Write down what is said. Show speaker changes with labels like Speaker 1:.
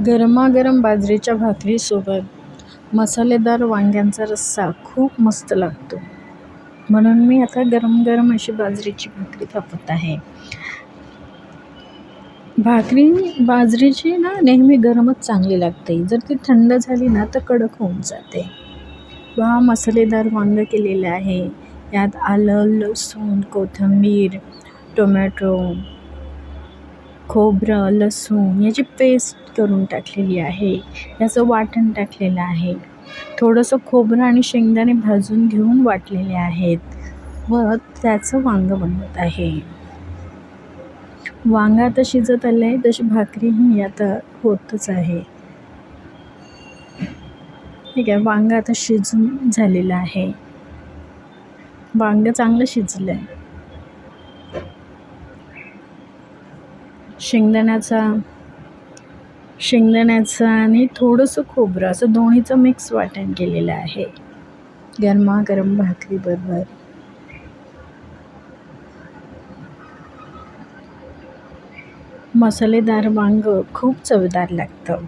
Speaker 1: गरमागरम बाजरीच्या भाकरीसोबत मसालेदार वांग्यांचा रस्सा खूप मस्त लागतो. म्हणून मी आता गरम गरम अशी बाजरीची भाकरी कापत आहे. भाकरी बाजरीची ना नेहमी गरमच चांगली लागते. जर ती थंड झाली ना तर कडक होऊन जाते. वा मसालेदार वांगं केलेलं आहे. यात आलं लसूण कोथिंबीर टोमॅटो खोबरं लसूण याची पेस्ट करून टाकलेली आहे. याचं वाटण टाकलेलं आहे. थोडंसं खोबरं आणि शेंगदाणे भाजून घेऊन वाटलेले आहेत व त्याचं वांगं बनवत आहे. वांगं आता शिजत आलं आहे तशी भाकरीही आता होतच आहे. ठीक आहे वांगं आता शिजून झालेलं आहे. वांगं चांगलं शिजलं आहे शेंगदाण्याचा शेंगदाण्याचं आणि थोडंसं खोबरं असं दोन्हीचं मिक्स वाटण केलेलं आहे. गरमागरम भाकरीबरोबर मसालेदार वांग खूप चवदार लागतं.